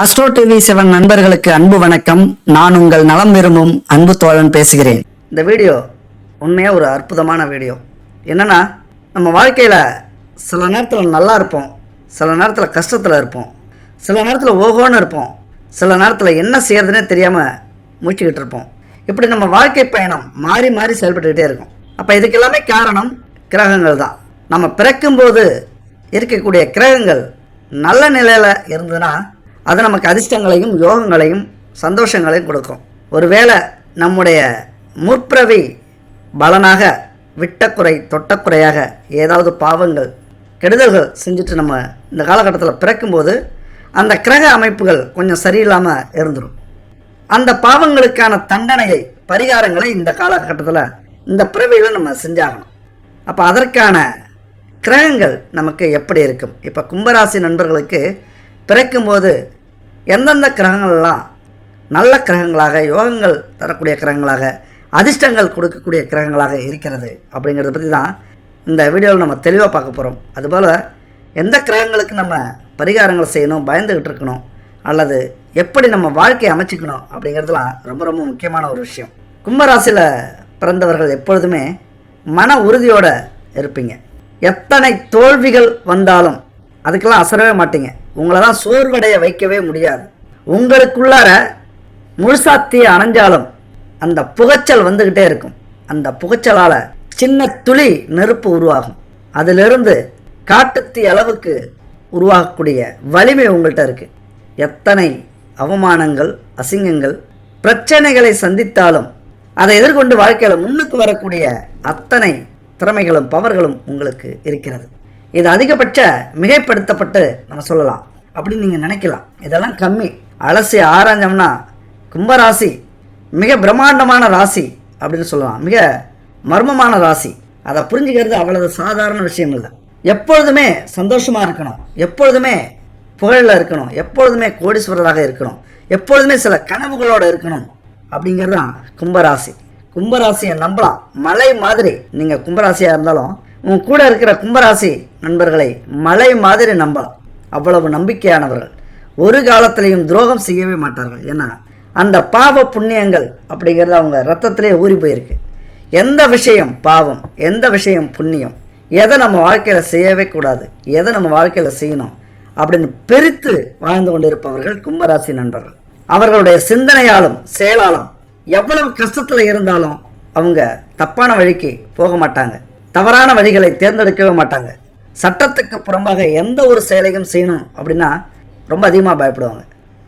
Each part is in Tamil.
அஸ்ட்ரோ டிவி செவன் நண்பர்களுக்கு அன்பு வணக்கம். நான் உங்கள் நலம் விரும்பும் அன்பு தோழன் பேசுகிறேன். இந்த வீடியோ உண்மையாக ஒரு அற்புதமான வீடியோ. என்னன்னா நம்ம வாழ்க்கையில் சில நேரத்தில் நல்லா இருப்போம் சில நேரத்தில் கஷ்டத்தில் இருப்போம் சில நேரத்தில் ஓகோன்னு இருப்போம் சில நேரத்தில் என்ன செய்யறதுனே தெரியாமல் மூச்சுக்கிட்டு இருப்போம். இப்படி நம்ம வாழ்க்கை பயணம் மாறி மாறி செயல்பட்டுக்கிட்டே இருக்கும். அப்போ இதுக்கு எல்லாமே காரணம் கிரகங்கள் தான். நம்ம பிறக்கும்போது இருக்கக்கூடிய கிரகங்கள் நல்ல நிலையில் இருந்ததுன்னா அது நமக்கு அதிர்ஷ்டங்களையும் யோகங்களையும் சந்தோஷங்களையும் கொடுக்கும். ஒருவேளை நம்முடைய முற்பிறவி பலனாக விட்டக்குறை தொட்டக்குறையாக ஏதாவது பாவங்கள் கெடுதல்கள் செஞ்சுட்டு நம்ம இந்த காலகட்டத்தில் பிறக்கும்போது அந்த கிரக அமைப்புகள் கொஞ்சம் சரியில்லாமல் இருந்துடும் அந்த பாவங்களுக்கான தண்டனையை பரிகாரங்களை இந்த காலகட்டத்தில் இந்த பிறவியில் நம்ம செஞ்சாகணும். அப்போ அதற்கான கிரகங்கள் நமக்கு எப்படி இருக்கும்? இப்போ கும்பராசி நண்பர்களுக்கு பிறக்கும்போது எந்தெந்த கிரகங்கள்லாம் நல்ல கிரகங்களாக யோகங்கள் தரக்கூடிய கிரகங்களாக அதிர்ஷ்டங்கள் கொடுக்கக்கூடிய கிரகங்களாக இருக்கிறது அப்படிங்கிறத பற்றி தான் இந்த வீடியோவில் நம்ம தெளிவாக பார்க்க போகிறோம் அதுபோல் எந்த கிரகங்களுக்கு நம்ம பரிகாரங்கள் செய்யணும் பயந்துக்கிட்டு இருக்கணும் அல்லது எப்படி நம்ம வாழ்க்கையை அமைச்சிக்கணும் அப்படிங்கிறதுலாம் ரொம்ப ரொம்ப முக்கியமான ஒரு விஷயம். கும்பராசியில் பிறந்தவர்கள் எப்பொழுதுமே மன உறுதியோடு இருப்பீங்க. எத்தனை தோல்விகள் வந்தாலும் அதுக்கெல்லாம் அசரவே மாட்டீங்க. உங்களெல்லாம் சோர்வடைய வைக்கவே முடியாது. உங்களுக்குள்ளார முழுசாத்திய அணைஞ்சாலும் அந்த புகைச்சல் வந்துக்கிட்டே இருக்கும். அந்த புகைச்சலால் சின்ன துளி நெருப்பு உருவாகும். அதிலிருந்து காட்டுத்தி அளவுக்கு உருவாகக்கூடிய வலிமை உங்கள்கிட்ட இருக்குது எத்தனை அவமானங்கள் அசிங்கங்கள் பிரச்சனைகளை சந்தித்தாலும் அதை எதிர்கொண்டு வாழ்க்கையில் முன்னுக்கு வரக்கூடிய அத்தனை திறமைகளும் பவர்களும் உங்களுக்கு இருக்கிறது. இது அதிகபட்ச மிகைப்படுத்தப்பட்டு நம்ம சொல்லலாம். அப்படின்னு நீங்கள் நினைக்கலாம். இதெல்லாம் கம்மி. அலசி ஆராய்ஞ்சோம்னா கும்பராசி மிக பிரம்மாண்டமான ராசி அப்படின்னு சொல்லலாம். மிக மர்மமான ராசி. அதை புரிஞ்சுக்கிறது அவ்வளவு சாதாரண விஷயம் இல்லை. எப்பொழுதுமே சந்தோஷமாக இருக்கணும். எப்பொழுதுமே புகழில் இருக்கணும். எப்பொழுதுமே கோடீஸ்வரராக இருக்கணும். எப்பொழுதுமே சில கனவுகளோடு இருக்கணும். அப்படிங்கிறது தான் கும்பராசி. கும்பராசியை நம்பலாம். மலை மாதிரி. நீங்கள் கும்பராசியாக இருந்தாலும் உன் கூட இருக்கிற கும்பராசி நண்பர்களை மலை மாதிரி நம்பலாம் அவ்வளவு நம்பிக்கையானவர்கள். ஒரு காலத்திலையும் துரோகம் செய்யவே மாட்டார்கள். ஏன்னா அந்த பாவ புண்ணியங்கள் அப்படிங்கிறது அவங்க ரத்தத்திலே ஊறி போயிருக்கு. எந்த விஷயம் பாவம்? எந்த விஷயம் புண்ணியம்? எதை நம்ம வாழ்க்கையில் செய்யவே கூடாது? எதை நம்ம வாழ்க்கையில் செய்யணும்? அப்படின்னு பிரித்து வாழ்ந்து கொண்டிருப்பவர்கள் கும்பராசி நண்பர்கள். அவர்களுடைய சிந்தனையாலும் செயலாலும் எவ்வளவு கஷ்டத்தில் இருந்தாலும் அவங்க தப்பான வழிக்கு போக மாட்டாங்க. தவறான வழிகளை தேர்ந்தெடுக்கவே மாட்டாங்க. சட்டத்துக்கு புறம்பாக எந்த ஒரு செயலையும் செய்யணும் அப்படின்னா ரொம்ப அதிகமாக பயப்படுவாங்க.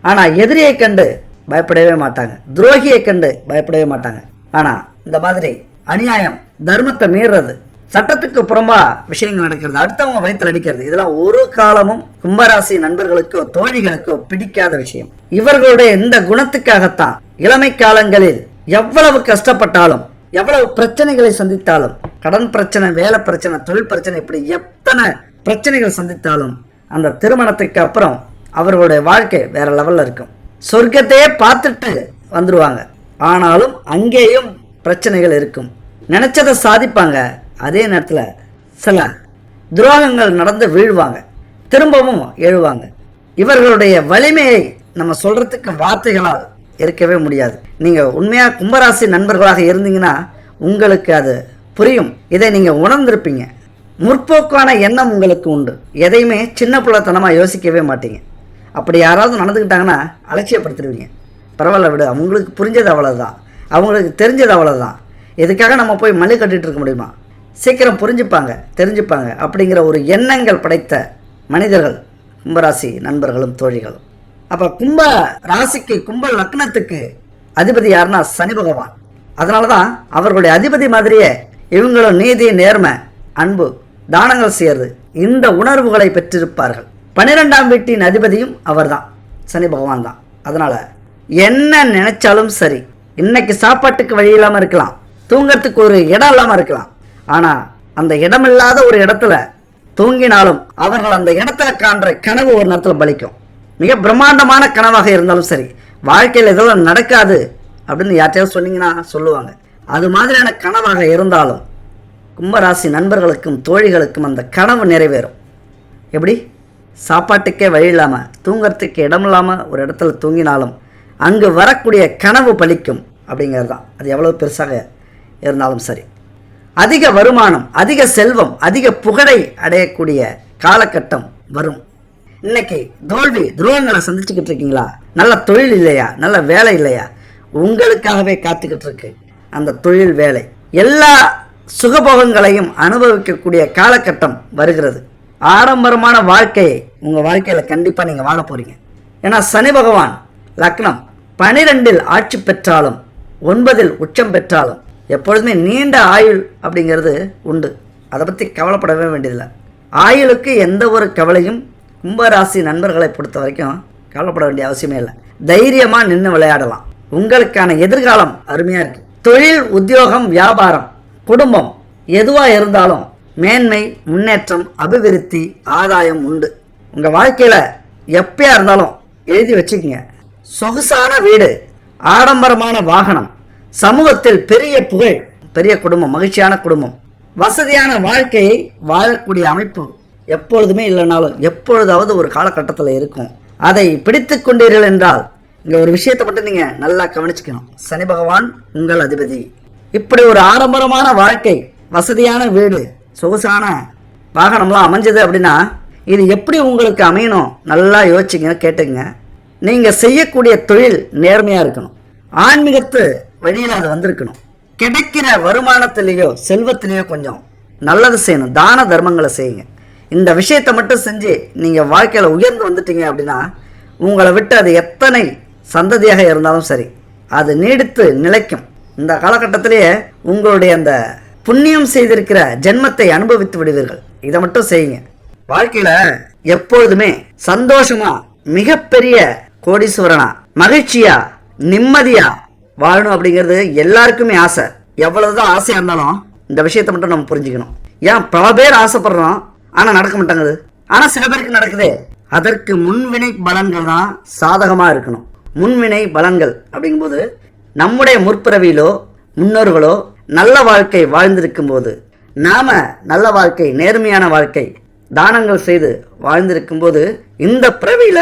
ஆனால் எதிரியை கண்டு பயப்படவே மாட்டாங்க. துரோகியை கண்டு பயப்படவே மாட்டாங்க. ஆனால் இந்த மாதிரி அநியாயம் தர்மத்தை மீறுறது சட்டத்துக்கு புறம்பா விஷயங்கள் நடக்கிறது அடுத்தவங்க வயிற்றில் அடிக்கிறது இதெல்லாம் ஒரு காலமும் கும்பராசி நண்பர்களுக்கோ தோழிகளுக்கோ பிடிக்காத விஷயம். இவர்களுடைய இந்த குணத்துக்காகத்தான் இளமை காலங்களில் எவ்வளவு கஷ்டப்பட்டாலும் எவ்வளவு பிரச்சனைகளை சந்தித்தாலும் கடன் பிரச்சனை வேலை பிரச்சனை தொழில் பிரச்சனை இப்படி எத்தனை பிரச்சனைகள் சந்தித்தாலும் அந்த திருமணத்துக்கு அப்புறம் அவர்களுடைய வாழ்க்கை வேற லெவலில் இருக்கும். சொர்க்கத்தையே பார்த்துட்டு வந்துடுவாங்க ஆனாலும் அங்கேயும் பிரச்சனைகள் இருக்கும். நினைச்சதை சாதிப்பாங்க. அதே நேரத்தில் சில துரோகங்கள் நடந்து வீழ்வாங்க. திரும்பவும் எழுவாங்க. இவர்களுடைய வலிமையை நம்ம சொல்றதுக்கு வார்த்தைகளால் இருக்கவே முடியாது. நீங்கள் உண்மையாக கும்பராசி நண்பர்களாக இருந்தீங்கன்னா உங்களுக்கு அது புரியும். இதை நீங்கள் உணர்ந்திருப்பீங்க. முற்போக்கான எண்ணம் உங்களுக்கு உண்டு. எதையுமே சின்ன பிள்ளைத்தனமாக யோசிக்கவே மாட்டீங்க. அப்படி யாராவது நடந்துக்கிட்டாங்கன்னா அலட்சியப்படுத்திடுவீங்க. பரவாயில்ல விடு அவங்களுக்கு புரிஞ்சது அவ்வளோதான் அவங்களுக்கு தெரிஞ்சது அவ்வளோதான் இதுக்காக நம்ம போய் மல்லு கட்டிகிட்டு இருக்க முடியுமா? சீக்கிரம் புரிஞ்சுப்பாங்க தெரிஞ்சுப்பாங்க அப்படிங்கிற ஒரு எண்ணங்கள் படைத்த மனிதர்கள் கும்பராசி நண்பர்களும் தோழிகளும். அப்போ கும்ப ராசிக்கு கும்ப லக்னத்துக்கு அதிபதி யாருன்னா சனி பகவான். அதனால தான் அவர்களுடைய அதிபதி மாதிரியே இவங்களும் நீதி நேர்மை அன்பு தானங்கள் செய்யறது இந்த உணர்வுகளை பெற்றிருப்பார்கள். பன்னிரெண்டாம் வீட்டின் அதிபதியும் அவர்தான். சனி பகவான் தான். அதனால் என்ன நினைச்சாலும் சரி இன்னைக்கு சாப்பாட்டுக்கு வழி இல்லாமல் இருக்கலாம். தூங்கறதுக்கு ஒரு இடம் இல்லாமல் இருக்கலாம். ஆனால் அந்த இடமில்லாத ஒரு இடத்துல தூங்கினாலும் அவர்கள் அந்த இடத்துல காண்ற கனவு ஒரு நேரத்தில் பலிக்கும். மிக பிரம்மாண்டமான கனவாக இருந்தாலும் சரி வாழ்க்கையில் இதெல்லாம் நடக்காது அப்படின்னு யார்ட்டையாவது சொன்னீங்கன்னா சொல்லுவாங்க. அது மாதிரியான கனவாக இருந்தாலும் கும்பராசி நண்பர்களுக்கும் தோழிகளுக்கும் அந்த கனவு நிறைவேறும். எப்படி? சாப்பாட்டுக்கே வழி இல்லாமல் தூங்கிறதுக்கு இடம் இல்லாமல் ஒரு இடத்துல தூங்கினாலும் அங்கு வரக்கூடிய கனவு பலிக்கும் அப்படிங்கிறது தான். அது எவ்வளோ பெருசாக இருந்தாலும் சரி. அதிக வருமானம் அதிக செல்வம் அதிக புகழை அடையக்கூடிய காலகட்டம் வரும். இன்னைக்கு தோல்வி துரோகங்களை சந்திச்சுக்கிட்டு இருக்கீங்களா? நல்ல தொழில் இல்லையா? நல்ல வேலை இல்லையா? உங்களுக்காகவே காத்துக்கிட்டு இருக்கு. அந்த தொழில் வேலை. எல்லா சுகபோகங்களையும் அனுபவிக்கக்கூடிய காலகட்டம் வருகிறது. ஆடம்பரமான வாழ்க்கையை உங்கள் வாழ்க்கையில் கண்டிப்பாக நீங்கள் வாழ போகிறீங்க ஏன்னா சனி பகவான் லக்னம் பனிரெண்டில் ஆட்சி பெற்றாலும் ஒன்பதில் உச்சம் பெற்றாலும் எப்பொழுதுமே நீண்ட ஆயுள் அப்படிங்கிறது உண்டு. அதை பற்றி கவலைப்படவே வேண்டியதில்லை. ஆயுளுக்கு எந்த ஒரு கவலையும் கும்பராசி நண்பர்களை பொறுத்த வரைக்கும் கவலைப்பட வேண்டிய அவசியமே இல்லை. தைரியமாக நின்று விளையாடலாம். உங்களுக்கான எதிர்காலம் அருமையாக இருக்குது தொழில் உத்தியோகம் வியாபாரம் குடும்பம் எதுவாக இருந்தாலும் மேன்மை முன்னேற்றம் அபிவிருத்தி ஆதாயம் உண்டு. உங்கள் வாழ்க்கையில் எப்பயா இருந்தாலும் எழுதி வச்சுக்கோங்க. சொகுசான வீடு ஆடம்பரமான வாகனம் சமூகத்தில் பெரிய புகழ் பெரிய குடும்பம் மகிழ்ச்சியான குடும்பம். வசதியான வாழ்க்கையை வாழக்கூடிய அமைப்பு எப்பொழுதுமே இல்லைனாலும் எப்பொழுதாவது ஒரு காலகட்டத்தில் இருக்கும். அதை பிடித்து கொண்டீர்கள் என்றால் இங்கே ஒரு விஷயத்தை மட்டும் நீங்கள் நல்லா கவனிச்சுக்கணும். சனி பகவான் உங்கள் அதிபதி. இப்படி ஒரு ஆடம்பரமான வாழ்க்கை வசதியான வீடு சொகுசான வாகனம்லாம் அமைஞ்சது அப்படின்னா இது எப்படி உங்களுக்கு அமையணும்? நல்லா யோசிச்சுங்க கேட்டுங்க நீங்கள் செய்யக்கூடிய தொழில் நேர்மையாக இருக்கணும். ஆன்மீகத்து வழியில் அது வந்திருக்கணும். கிடைக்கிற வருமானத்திலேயோ செல்வத்திலேயோ கொஞ்சம் நல்லது செய்யணும். தான தர்மங்களை செய்யுங்க. இந்த விஷயத்தை மட்டும் செஞ்சு நீங்கள் வாழ்க்கையில் உயர்ந்து வந்துட்டீங்க அப்படின்னா உங்களை விட்டு அது எத்தனை சந்ததியாக இருந்தாலும் சரி அது நீடித்து நிலைக்கும். இந்த காலகட்டத்திலேயே உங்களுடைய அந்த புண்ணியம் செய்திருக்கிற ஜென்மத்தை அனுபவித்து விடுவீர்கள். இதை மட்டும் செய்யுங்க. வாழ்க்கையில எப்பொழுதுமே சந்தோஷமா மிகப்பெரிய கோடீஸ்வரனா மகிழ்ச்சியா நிம்மதியா வாழணும் அப்படிங்கிறது எல்லாருக்குமே ஆசை. எவ்வளவுதான் ஆசையா இருந்தாலும் இந்த விஷயத்தை மட்டும் நம்ம புரிஞ்சுக்கணும். ஏன் பல பேர் ஆசைப்படுறோம் ஆனா நடக்க மாட்டேங்குது. ஆனா சில பேருக்கு நடக்குது. அதற்கு முன்வினை பலன்கள் தான் சாதகமா இருக்கணும். முன்வினை பலன்கள். அப்படிங்கும்போது நம்முடைய முற்பிறவியிலோ முன்னோர்களோ நல்ல வாழ்க்கை வாழ்ந்திருக்கும் போது நாம நல்ல வாழ்க்கை நேர்மையான வாழ்க்கை தானங்கள் செய்து வாழ்ந்திருக்கும் போது இந்த பிறவியில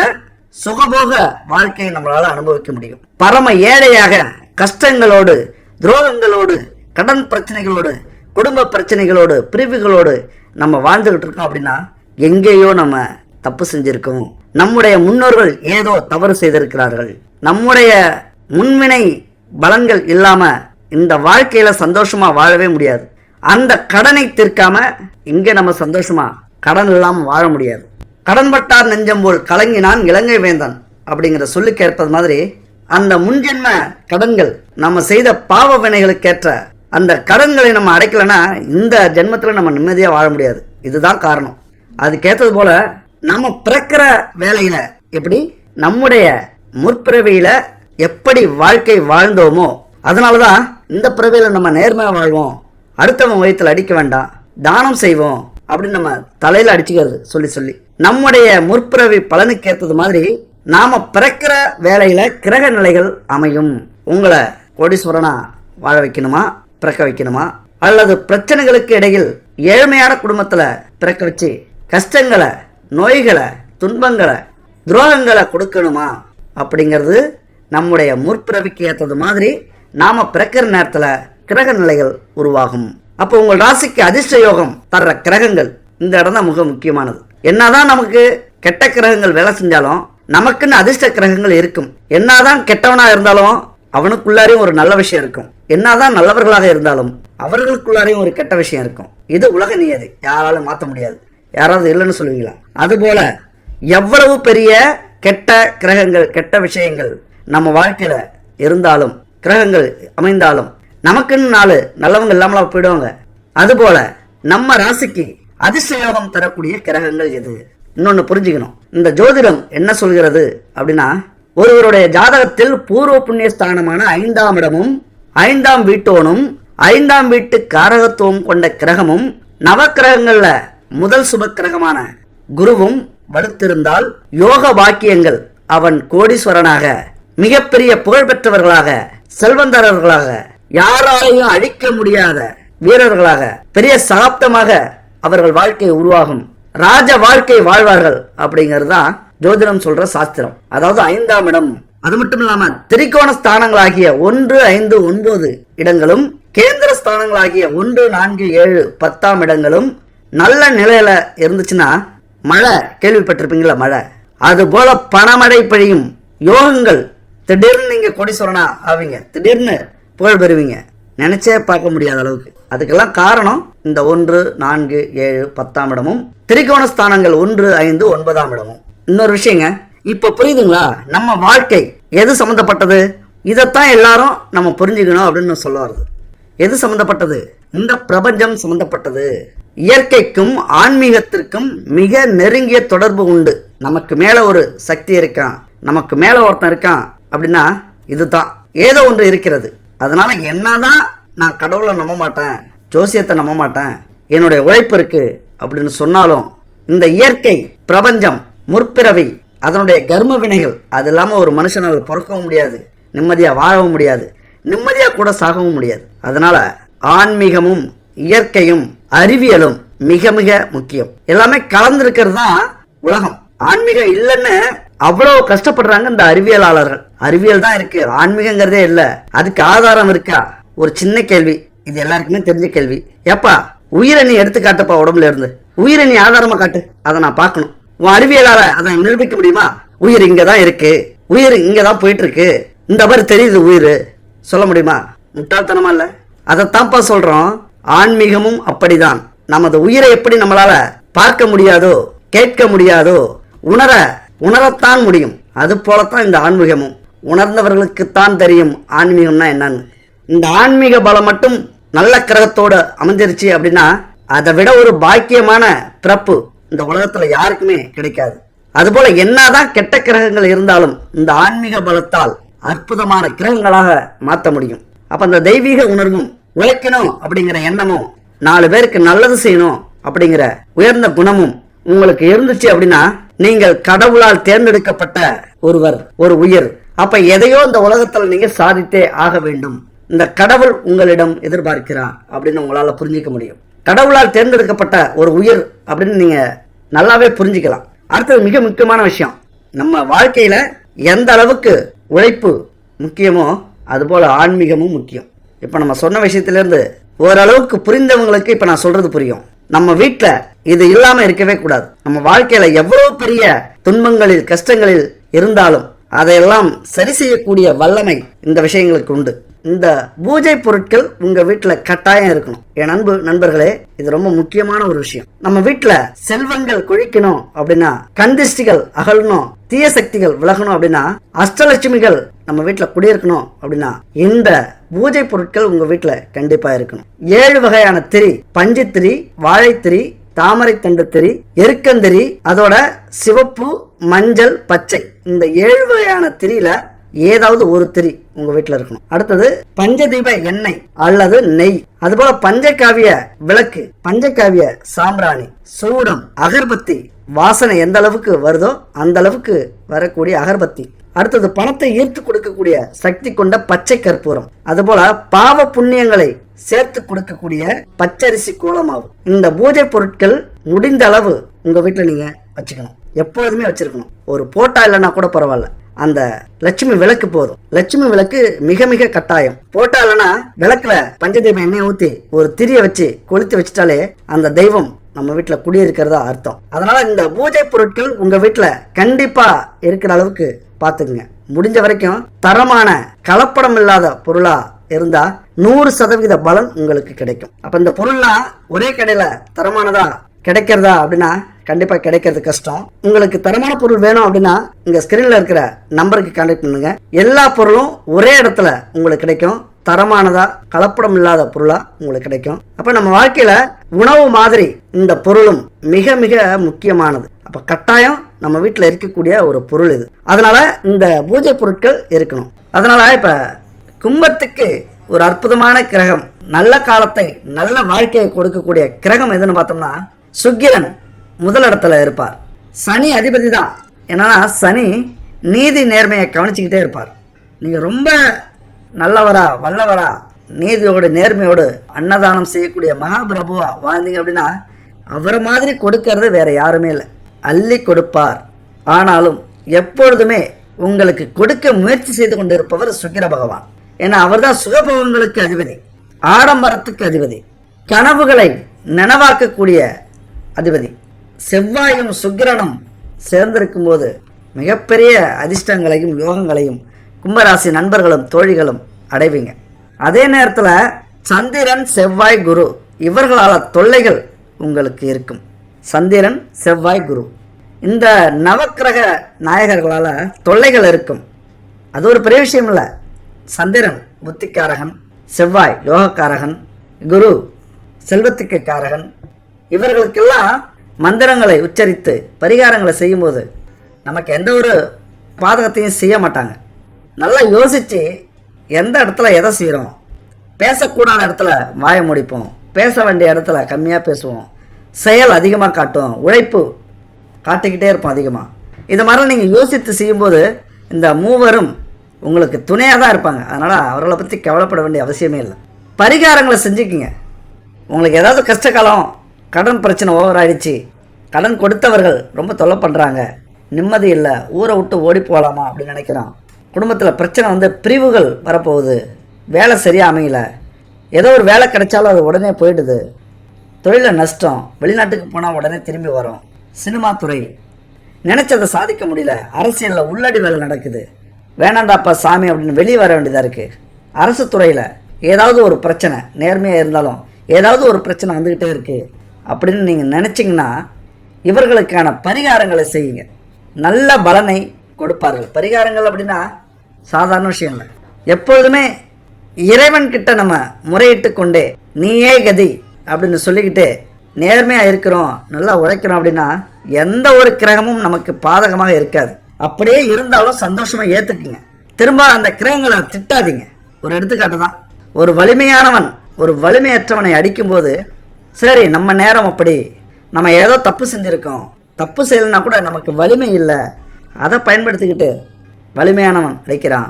சுகபோக வாழ்க்கையை நம்மளால அனுபவிக்க முடியும். பரம ஏழையாக கஷ்டங்களோடு துரோகங்களோடு கடன் பிரச்சனைகளோடு குடும்ப பிரச்சனைகளோடு பிரிவுகளோடு நம்ம வாழ்ந்துகிட்டு இருக்கோம் அப்படின்னா எங்கேயோ நம்ம தப்பு செஞ்சிருக்கோம். நம்முடைய முன்னோர்கள் ஏதோ தவறு செய்திருக்கிறார்கள். நம்முடைய முன்வினை பலன்கள் இல்லாம இந்த வாழ்க்கையில சந்தோஷமா வாழவே முடியாது. அந்த கடனை தீர்க்காம இங்க நம்ம சந்தோஷமா கடன் இல்லாமல் வாழ முடியாது. கடன்பட்டார் நெஞ்சம் போல் கலங்கினான் இலங்கை வேந்தன் அப்படிங்கிற சொல்லுக்கு கேட்பது மாதிரி அந்த முன்ஜென்ம கடன்கள் நம்ம செய்த பாவ வினைகளுக்கேற்ற அந்த கடன்களை நம்ம அடைக்கலைன்னா இந்த ஜென்மத்தில் நம்ம நிம்மதியாக வாழ முடியாது. இதுதான் காரணம். அதுக்கேற்றது போல நம்ம பிறக்கிற வேலையில எப்படி? நம்முடைய முற்பிறவியில எப்படி வாழ்க்கை வாழ்ந்தோமோ அதனால தான் இந்த பிறவியில நம்ம நேர்மையாக வாழ்வோம். அடுத்தவன் வயித்துல அடிக்க வேண்டாம். தானம் செய்வோம். அப்படின்னு நம்ம தலையில அடிச்சுக்கிறது சொல்லி சொல்லி. நம்முடைய முற்பிறவி பலனுக்கு ஏற்றது மாதிரி நாம பிறக்கிற வேலையில கிரக நிலைகள் அமையும். உங்களை கோடீஸ்வரனா வாழ வைக்கணுமா? பிறக்க வைக்கணுமா? அல்லது பிரச்சனைகளுக்கு இடையில் ஏழ்மையான குடும்பத்துல பிறக்க வச்சு கஷ்டங்களை நோய்களை துன்பங்களை துரோகங்களை கொடுக்கணுமா? அப்படிங்கிறது நம்முடைய முற்பிறவிக்கு ஏற்றது மாதிரி நாம பிறக்கிற நேரத்தில் கிரக நிலைகள் உருவாகும். அப்போ உங்கள் ராசிக்கு அதிர்ஷ்ட யோகம் தர்ற கிரகங்கள் இந்த இடம் தான் மிக முக்கியமானது. என்னதான் நமக்கு கெட்ட கிரகங்கள் வேலை செஞ்சாலும் நமக்குன்னு அதிர்ஷ்ட கிரகங்கள் இருக்கும். என்னதான் கெட்டவனாக இருந்தாலும் அவனுக்குள்ளாரையும் ஒரு நல்ல விஷயம் இருக்கும். என்னதான் நல்லவர்களாக இருந்தாலும் அவர்களுக்குள்ளாரையும் ஒரு கெட்ட விஷயம் இருக்கும். இது உலக நியதி. யாராலும் மாற்ற முடியாது. யாராவது இல்லைன்னு சொல்லுவீங்களா? அதுபோல எவ்வளவு பெரிய கெட்ட கிரகங்கள் கெட்ட விஷயங்கள் நம்ம வாழ்க்கையில் இருந்தாலும் கிரகங்கள் அமைந்தாலும் நமக்குன்னு நாலு நல்லவங்க இல்லாமல் போயிடுவாங்க. அதுபோல நம்ம ராசிக்கு அதிசயோகம் தரக்கூடிய கிரகங்கள் எது? இன்னொன்று புரிஞ்சுக்கணும். இந்த ஜோதிடம் என்ன சொல்கிறது அப்படின்னா ஒருவருடைய ஜாதகத்தில் பூர்வ புண்ணிய ஸ்தானமான ஐந்தாம் இடமும் ஐந்தாம் வீட்டோனும் ஐந்தாம் வீட்டு காரகத்துவம் கொண்ட கிரகமும் நவக்கிரகங்களில் முதல் சுப கிரகமான குருவும் வலுத்திருந்தால் யோக பாக்கியங்கள் அவன் கோடீஸ்வரனாக மிகப்பெரிய புகழ்பெற்றவர்களாக செல்வந்தரர்களாக யாராலையும் அழிக்க முடியாத வீரர்களாக பெரிய சகாப்தமாக அவர்கள் வாழ்க்கை உருவாகும். ராஜ வாழ்க்கை வாழ்வார்கள் அப்படிங்கிறது தான் ஜோதிடம் சொல்ற சாஸ்திரம். அதாவது ஐந்தாம் இடம். அது மட்டும் இல்லாம திரிகோண ஸ்தானங்களாகிய ஒன்று ஐந்து ஒன்பது இடங்களும் கேந்திர ஸ்தானங்களாகிய ஒன்று நான்கு ஏழு பத்தாம் இடங்களும் நல்ல நிலையில் இருந்துச்சுன்னா மழை கேள்விப்பட்டிருப்பீங்களா மழை. அதுபோல் பணமடை பணமழை பெய்யும் யோகங்கள் திடீர்னு நீங்கள் கொடிசுரனா ஆவீங்க. திடீர்னு புகழ் பெறுவீங்க. நினைச்சே பார்க்க முடியாத அளவுக்கு. அதுக்கெல்லாம் காரணம் இந்த ஒன்று நான்கு ஏழு பத்தாம் இடமும் திரிகோண ஸ்தானங்கள் ஒன்று ஐந்து ஒன்பதாம் இடமும். இன்னொரு விஷயங்க இப்போ புரியுதுங்களா? நம்ம வாழ்க்கை எது சம்மந்தப்பட்டது இதைத்தான் எல்லாரும் நம்ம புரிஞ்சுக்கணும் அப்படின்னு சொல்ல வருது எது சம்மந்தப்பட்டது இந்த பிரபஞ்சம் சம்மந்தப்பட்டது இயற்கைக்கும் ஆன்மீகத்திற்கும் மிக நெருங்கிய தொடர்பு உண்டு. நமக்கு மேலே ஒரு சக்தி இருக்கான் நமக்கு மேலே ஒருத்தன் இருக்கான் அப்படின்னா இதுதான். ஏதோ ஒன்று இருக்கிறது. அதனால என்னதான் நான் கடவுளை நம்ப மாட்டேன் ஜோசியத்தை நம்ப மாட்டேன் என்னுடைய உழைப்பு இருக்கு அப்படின்னு சொன்னாலும் இந்த இயற்கை பிரபஞ்சம் முற்பிறவி அதனுடைய கர்ம வினைகள் அது இல்லாமல் ஒரு மனுஷனால் பிறக்கவும் முடியாது நிம்மதியாக வாழவும் முடியாது நிம்மதியாக கூட சாகவும் முடியாது. அதனால ஆன்மீகமும் இயற்கையும் அறிவியலும் மிக மிக முக்கியம். எல்லாமே கலந்திருக்கிறது தான் உலகம். ஆன்மீகம் இல்லைன்னு அவ்வளவு கஷ்டப்படுறாங்க இந்த அறிவியலாளர்கள். அறிவியல் தான் இருக்கு. ஆன்மீகங்கிறதே இல்ல. அதுக்கு ஆதாரம் இருக்கா? ஒரு சின்ன கேள்வி. இது எல்லாருக்குமே தெரிஞ்ச கேள்வி. ஏப்பா உயிரை நீ எடுத்து காட்டுப்பா உடம்புல இருந்து. உயிரை நீ ஆதாரமா காட்டு. அதை நான் பார்க்கணும். உன் அறிவியலால அதை நிரூபிக்க முடியுமா? உயிர் இங்க தான் இருக்கு. உயிர் இங்க தான் போயிட்டு இருக்கு இந்த மாதிரி தெரியுது உயிர். சொல்ல முடியுமா? முட்டாள்தனமா இல்ல? அதைத்தான்ப்பா சொல்றோம். ஆன்மீகமும் அப்படிதான். நமது உயிரை எப்படி நம்மளால பார்க்க முடியாதோ கேட்க முடியாதோ உணர உணரத்தான் முடியும். அது போலத்தான் இந்த ஆன்மீகமும். உணர்ந்தவர்களுக்குத்தான் தெரியும் ஆன்மீகம்னா என்னன்னு. இந்த ஆன்மீக பலம் மட்டும் நல்ல கிரகத்தோட அமைஞ்சிருச்சு அப்படின்னா அதை விட ஒரு பாக்கியமான பிறப்பு இந்த உலகத்துல யாருக்குமே கிடைக்காது. அதுபோல என்னதான் கெட்ட கிரகங்கள் இருந்தாலும் இந்த ஆன்மீக பலத்தால் அற்புதமான கிரகங்களாக மாற்ற முடியும். அப்ப அந்த தெய்வீக உணர்வும் உழைக்கணும் அப்படிங்கிற எண்ணமும் நாலு பேருக்கு நல்லது செய்யணும் அப்படிங்கிற உயர்ந்த குணமும் உங்களுக்கு இருந்துச்சு அப்படின்னா நீங்கள் கடவுளால் தேர்ந்தெடுக்கப்பட்ட ஒருவர் ஒரு உயிர். அப்ப எதையோ இந்த உலகத்தில் நீங்க சாதித்தே ஆக வேண்டும். இந்த கடவுள் உங்களிடம் எதிர்பார்க்கிறார் அப்படின்னு உங்களால புரிஞ்சிக்க முடியும். கடவுளால் தேர்ந்தெடுக்கப்பட்ட ஒரு உயிர் அப்படின்னு நீங்க நல்லாவே புரிஞ்சுக்கலாம். அடுத்தது மிக முக்கியமான விஷயம். நம்ம வாழ்க்கையில எந்த அளவுக்கு உழைப்பு முக்கியமோ அதுபோல ஆன்மீகமும் முக்கியம். இப்போ நம்ம சொன்ன விஷயத்துலேருந்து ஓரளவுக்கு புரிந்தவங்களுக்கு இப்போ நான் சொல்றது புரியும். நம்ம வீட்டில் இது இல்லாமல் இருக்கவே கூடாது. நம்ம வாழ்க்கையில் எவ்வளோ பெரிய துன்பங்களில் கஷ்டங்களில் இருந்தாலும் அதையெல்லாம் சரி செய்யக்கூடிய வல்லமை இந்த விஷயங்களுக்கு உண்டு. இந்த பூஜை பொருட்கள் உங்க வீட்டுல கட்டாயம் இருக்கணும். என் அன்பு நண்பர்களே இது ரொம்ப முக்கியமான ஒரு விஷயம். நம்ம வீட்டுல செல்வங்கள் குழிக்கணும் அப்படின்னா கந்திஷ்டிகள் அகலணும் தீய சக்திகள் விலகணும் அப்படின்னா அஷ்டலட்சுமிகள் நம்ம வீட்டுல குடியிருக்கணும் அப்படின்னா இந்த பூஜை பொருட்கள் உங்க வீட்டுல கண்டிப்பா இருக்கணும். ஏழு வகையான திரி பஞ்சுத்திரி வாழைத்திரி தாமரை தண்டு திரி எருக்கந்திரி அதோட சிவப்பு மஞ்சள் பச்சை. இந்த ஏழு வகையான திரியில ஏதாவது ஒரு திரி உங்க வீட்டுல இருக்கணும். அடுத்தது பஞ்சதீப எண்ணெய் அல்லது நெய். அதுபோல பஞ்சகாவிய விளக்கு பஞ்சகாவிய சாம்பிராணி சூடம் அகர்பத்தி வாசனை எந்த அளவுக்கு வருதோ அந்த அளவுக்கு வரக்கூடிய அகர்பத்தி. அடுத்தது பணத்தை ஈர்த்து கொடுக்கக்கூடிய சக்தி கொண்ட பச்சை கற்பூரம். அதுபோல பாவ புண்ணியங்களை சேர்த்து கொடுக்கக்கூடிய பச்சரிசி கோலமாவு இந்த பூஜை பொருட்கள் முடிந்த அளவு உங்க வீட்டுல நீங்க வச்சுக்கணும். எப்பொழுதுமே வச்சிருக்கணும். ஒரு போட்டா இல்லைன்னா கூட பரவாயில்ல. அந்த லட்சுமி விளக்கு போதும். லட்சுமி விளக்கு மிக மிக கட்டாயம். போட்டா விளக்குல பஞ்சதீபம் எண்ணெய் ஊத்தி ஒரு திரிய வச்சு கொளுத்தி வச்சுட்டாலே அந்த தெய்வம் நம்ம வீட்டில் குடியிருக்கிறதா அர்த்தம். அதனால இந்த பூஜை பொருட்கள் உங்க வீட்டில் கண்டிப்பா இருக்கிற அளவுக்கு பார்த்துக்குங்க முடிஞ்ச வரைக்கும் தரமான கலப்படம் இல்லாத பொருளா இருந்தா நூறு சதவீத பலன் உங்களுக்கு கிடைக்கும். அப்ப இந்த பொருள்லாம் ஒரே கடையில தரமானதா கிடைக்கிறதா அப்படின்னா கண்டிப்பாக கிடைக்கிறது கஷ்டம். உங்களுக்கு தரமான பொருள் வேணும் அப்படின்னா இங்கே ஸ்கிரீன்ல இருக்கிற நம்பருக்கு கான்டாக்ட் பண்ணுங்க. எல்லா பொருளும் ஒரே இடத்துல உங்களுக்கு கிடைக்கும். தரமானதா கலப்படம் இல்லாத பொருளா உங்களுக்கு கிடைக்கும். அப்ப நம்ம வாழ்க்கையில உணவு மாதிரி இந்த பொருளும் மிக மிக முக்கியமானது. அப்ப கட்டாயம் நம்ம வீட்டில் இருக்கக்கூடிய ஒரு பொருள் இது. அதனால இந்த பூஜை பொருட்கள் இருக்கணும். அதனால இப்ப கும்பத்துக்கு ஒரு அற்புதமான கிரகம் நல்ல காலத்தை நல்ல வாழ்க்கையை கொடுக்கக்கூடிய கிரகம் எதுன்னு பார்த்தோம்னா சுக்கிரன் முதலிடத்தில் இருப்பார். சனி அதிபதி தான். என்னன்னா சனி நீதி நேர்மையை கவனிச்சுக்கிட்டே இருப்பார். நீங்கள் ரொம்ப நல்லவரா வல்லவரா நீதியோடு நேர்மையோடு அன்னதானம் செய்யக்கூடிய மகாபிரபுவா வாழ்ந்தீங்க அப்படின்னா அவரை மாதிரி கொடுக்கறது வேற யாருமே இல்லை. அள்ளி கொடுப்பார். ஆனாலும் எப்பொழுதுமே உங்களுக்கு கொடுக்க முயற்சி செய்து கொண்டிருப்பவர் சுக்கிர பகவான். ஏன்னா அவர் தான் சுகபோகங்களுக்கு அதிபதி ஆடம்பரத்துக்கு அதிபதி கனவுகளை நனவாக்கக்கூடிய அதிபதி. செவ்வாயும் சுக்கிரனும் சேர்ந்திருக்கும் போது மிகப்பெரிய அதிர்ஷ்டங்களையும் யோகங்களையும் கும்பராசி நண்பர்களும் தோழிகளும் அடைவீங்க. அதே நேரத்தில் சந்திரன் செவ்வாய் குரு இவர்களால் தொல்லைகள் உங்களுக்கு இருக்கும். சந்திரன் செவ்வாய் குரு இந்த நவக்கிரக நாயகர்களால் தொல்லைகள் இருக்கும். அது ஒரு பெரிய விஷயம் இல்லை. சந்திரன் புத்திக்காரகன் செவ்வாய் யோகக்காரகன் குரு செல்வத்துக்கு காரகன் இவர்களுக்கெல்லாம் மந்திரங்களை உச்சரித்து பரிகாரங்களை செய்யும்போது நமக்கு எந்த ஒரு பாதகத்தையும் செய்ய மாட்டாங்க. நல்லா யோசித்து எந்த இடத்துல எதை செய்கிறோம் பேசக்கூடாத இடத்துல வாய முடிப்போம் பேச வேண்டிய இடத்துல கம்மியாக பேசுவோம் செயல் அதிகமாக காட்டும் உழைப்பு காட்டிக்கிட்டே இருப்போம் அதிகமாக இது மாதிரி நீங்கள் யோசித்து செய்யும்போது இந்த மூவரும் உங்களுக்கு துணையாக தான் இருப்பாங்க. அதனால் அவர்களை பற்றி கவலைப்பட வேண்டிய அவசியமே இல்லை. பரிகாரங்களை செஞ்சுக்கிங்க. உங்களுக்கு ஏதாவது கஷ்டகாலம் கடன் பிரச்சனை ஓவர் ஆயிடுச்சு. கடன் கொடுத்தவர்கள் ரொம்ப தொல்லை பண்ணுறாங்க நிம்மதி இல்லை. ஊரை விட்டு ஓடி போகலாமா அப்படின்னு நினைக்கிறான். குடும்பத்தில் பிரச்சனை வந்து பிரிவுகள் வரப்போகுது. வேலை சரியாக அமையல. ஏதோ ஒரு வேலை கிடைச்சாலும் அது உடனே போயிடுது. தொழிலில் நஷ்டம். வெளிநாட்டுக்கு போனால் உடனே திரும்பி வரும். சினிமா துறை. நினச்சதை சாதிக்க முடியல. அரசியலில் உள்ளடி வேலை நடக்குது. வேணாண்டாப்பா சாமி அப்படின்னு வெளியே வர வேண்டியதாக இருக்குது அரசு துறையில் ஏதாவது ஒரு பிரச்சனை நேர்மையாக இருந்தாலும் ஏதாவது ஒரு பிரச்சனை வந்துக்கிட்டே இருக்குது அப்படின்னு நீங்கள் நினச்சிங்கன்னா இவர்களுக்கான பரிகாரங்களை செய்யுங்க. நல்ல பலனை கொடுப்பார்கள். பரிகாரங்கள் அப்படின்னா சாதாரண விஷயம் இல்லை எப்பொழுதுமே இறைவன் கிட்ட நம்ம முறையிட்டு கொண்டே நீயே கதி அப்படின்னு சொல்லிக்கிட்டு நேர்மையாக இருக்கிறோம் நல்லா உழைக்கிறோம் அப்படின்னா எந்த ஒரு கிரகமும் நமக்கு பாதகமாக இருக்காது. அப்படியே இருந்தாலும் சந்தோஷமாக ஏற்றுக்குங்க திரும்ப அந்த கிரகங்களை திட்டாதீங்க. ஒரு எடுத்துக்காட்டு தான். ஒரு வலிமையானவன் ஒரு வலிமையற்றவனை அடிக்கும்போது சரி நம்ம நேரம் அப்படி. நம்ம ஏதோ தப்பு செஞ்சுருக்கோம். தப்பு செய்யலைன்னா கூட நமக்கு வலிமை இல்லை. அதை பயன்படுத்திக்கிட்டு வலிமையானவன் அடிக்கிறான்.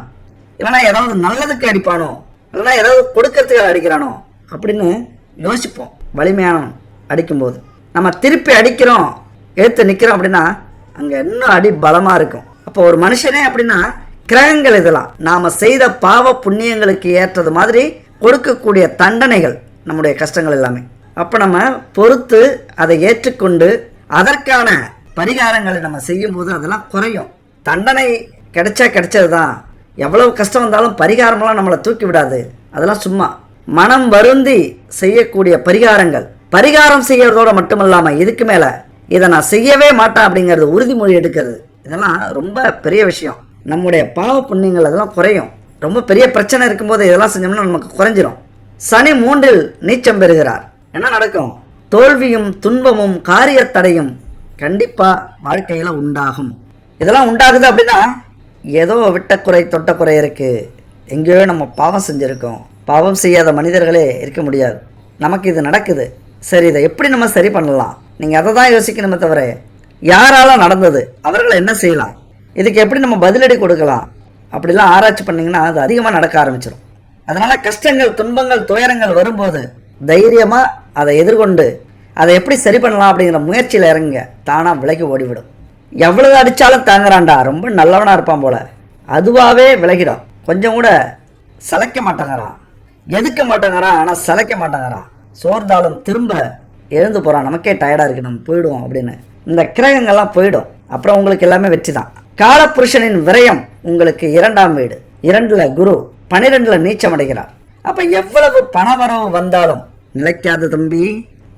இல்லைனா ஏதாவது நல்லதுக்கு அடிப்பானோ? இல்லைனா ஏதாவது கொடுக்கறதுக்கு அடிக்கிறானோ? அப்படின்னு யோசிப்போம். வலிமையானவன் அடிக்கும்போது. நம்ம திருப்பி அடிக்கிறோம் எடுத்து நிற்கிறோம் அப்படின்னா அங்கே இன்னும் அடி பலமாக இருக்கும். அப்போ ஒரு மனுஷனே அப்படின்னா கிரகங்கள் இதெல்லாம். நாம் செய்த பாவ புண்ணியங்களுக்கு ஏற்றது மாதிரி கொடுக்கக்கூடிய தண்டனைகள் நம்முடைய கஷ்டங்கள் எல்லாமே. அப்போ நம்ம பொறுத்து அதை ஏற்றுக்கொண்டு அதற்கான பரிகாரங்களை நம்ம செய்யும்போது அதெல்லாம் குறையும். தண்டனை கிடைச்சா கிடைச்சது தான் எவ்வளவு கஷ்டம் வந்தாலும் பரிகாரம்லாம் நம்மளை தூக்கி விடாது. அதெல்லாம் சும்மா. மனம் வருந்தி செய்யக்கூடிய பரிகாரங்கள். பரிகாரம் செய்யறதோட மட்டும் இல்லாமல் இதுக்கு மேலே இதை நான் செய்யவே மாட்டேன் அப்படிங்கிறது உறுதிமொழி எடுக்கிறது. இதெல்லாம் ரொம்ப பெரிய விஷயம். நம்முடைய பாவ புண்ணியங்கள் அதெல்லாம் குறையும். ரொம்ப பெரிய பிரச்சனை இருக்கும்போது இதெல்லாம் செஞ்சோம்னா நமக்கு குறைஞ்சிரும். சனி மூன்றில் நீச்சம் பெறுகிறார். என்ன நடக்கும்? தோல்வியும் துன்பமும் காரியத்தடையும் கண்டிப்பாக வாழ்க்கையில் உண்டாகும். இதெல்லாம் உண்டாகுது அப்படின்னா ஏதோ விட்ட குறை தொட்ட குறை இருக்குது எங்கேயோ நம்ம பாவம் செஞ்சுருக்கோம். பாவம் செய்யாத மனிதர்களே இருக்க முடியாது. நமக்கு இது நடக்குது. சரி இதை எப்படி நம்ம சரி பண்ணலாம்? நீங்கள் அதை தான் யோசிக்கணுமே தவிர யாரால நடந்தது அவர்களை என்ன செய்யலாம்? இதுக்கு எப்படி நம்ம பதிலடி கொடுக்கலாம்? அப்படிலாம் ஆராய்ச்சி பண்ணிங்கன்னா அது அதிகமாக நடக்க ஆரம்பிச்சிடும் அதனால் கஷ்டங்கள் துன்பங்கள் துயரங்கள் வரும்போது தைரியமாக அதை எதிர்கொண்டு அதை எப்படி சரி பண்ணலாம் அப்படிங்கிற முயற்சியில் இறங்குங்க. தானாக விலகி ஓடிவிடும். எவ்வளவு அடித்தாலும் தாங்குறான்டா. ரொம்ப நல்லவனாக இருப்பான் போல. அதுவாகவே விலகிடும். கொஞ்சம் கூட சளைக்க மாட்டேங்கிறான். எதுக்க மாட்டேங்கிறான்? ஆனால் சளைக்க மாட்டேங்கிறான். சோர்ந்தாலும் திரும்ப எழுந்து போகிறான் நமக்கே டயர்டாக இருக்குது நம்ம போயிடுவோம் அப்படின்னு. இந்த கிரகங்கள்லாம் போயிடும். அப்புறம் உங்களுக்கு எல்லாமே வெற்றி தான். காலப்புருஷனின் விரயம் உங்களுக்கு இரண்டாம் வீடு. இரண்டில் குரு பனிரெண்டில் நீச்சம் அடைகிறார். அப்போ எவ்வளவு பணவரவு வந்தாலும் நிலைக்காது தம்பி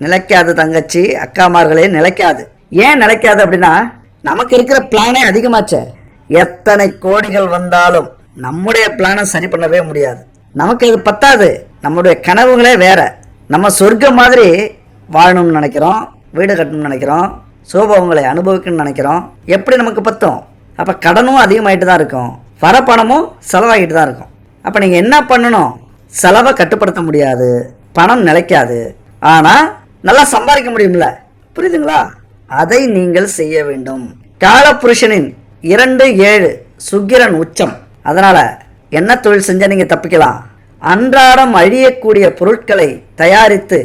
நிலைக்காது தங்கச்சி அக்காமார்களே நிலைக்காது. ஏன் நிலைக்காது அப்படின்னா நமக்கு இருக்கிற பிளானே அதிகமாச்சே. எத்தனை கோடிகள் வந்தாலும் நம்முடைய பிளானை சரி பண்ணவே முடியாது. நமக்கு இது பத்தாது. நம்முடைய கனவுகளே வேற. நம்ம சொர்க்கம் மாதிரி வாழணும்னு நினைக்கிறோம் வீடு கட்டணும்னு நினைக்கிறோம் சோபவங்களை அனுபவிக்கணும்னு நினைக்கிறோம். எப்படி நமக்கு பத்தும்? அப்போ கடனும் அதிகமாகிட்டு தான் இருக்கும். வர பணமும் செலவாகிட்டு தான் இருக்கும். அப்போ நீங்கள் என்ன பண்ணணும்? செலவை கட்டுப்படுத்த முடியாது. பணம் நிலைக்காது. ஆனால் நல்லா சம்பாதிக்க முடியும்ல? புரியுதுங்களா? அதை நீங்கள் செய்ய வேண்டும். காலபுருஷனின் இரண்டு ஏழு சுக்கிரன் உச்சம். அதனால் என்ன தொழில் செஞ்சால் நீங்கள் தப்பிக்கலாம்? அன்றாடம் அழியக்கூடிய பொருட்களை தயாரித்து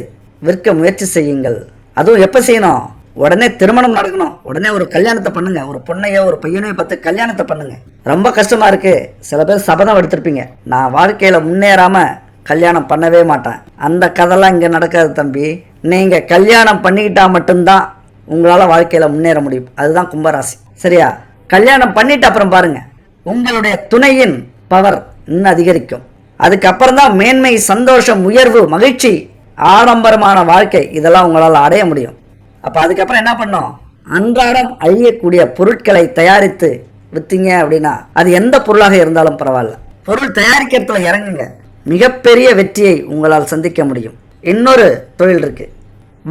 விற்க முயற்சி செய்யுங்கள். அதுவும் எப்போ செய்யணும்? உடனே திருமணம் நடக்கணும். உடனே ஒரு கல்யாணத்தை பண்ணுங்க. ஒரு பொண்ணையோ ஒரு பையனையோ பார்த்து கல்யாணத்தை பண்ணுங்க. ரொம்ப கஷ்டமா இருக்கு. சில பேர் சபதம் எடுத்திருப்பீங்க. நான் வாழ்க்கையில முன்னேறாம கல்யாணம் பண்ணவே மாட்டேன். அந்த கதைலாம் இங்கே நடக்காது தம்பி. நீங்கள் கல்யாணம் பண்ணிக்கிட்டால் மட்டும்தான் உங்களால் வாழ்க்கையில் முன்னேற முடியும். அதுதான் கும்பராசி. சரியா? கல்யாணம் பண்ணிட்டு அப்புறம் பாருங்க. உங்களுடைய துணையின் பவர் இன்னும் அதிகரிக்கும். அதுக்கப்புறம் தான் மேன்மை சந்தோஷம் உயர்வு மகிழ்ச்சி ஆடம்பரமான வாழ்க்கை இதெல்லாம் உங்களால் அடைய முடியும். அப்போ அதுக்கப்புறம் என்ன பண்ணோம்? அன்றாடம் அழியக்கூடிய பொருட்களை தயாரித்து விற்றீங்க அப்படின்னா அது எந்த பொருளாக இருந்தாலும் பரவாயில்ல. பொருள் தயாரிக்கிறதுல இறங்குங்க. மிகப்பெரிய வெற்றியை உங்களால் சந்திக்க முடியும். இன்னொரு தொழில் இருக்கு.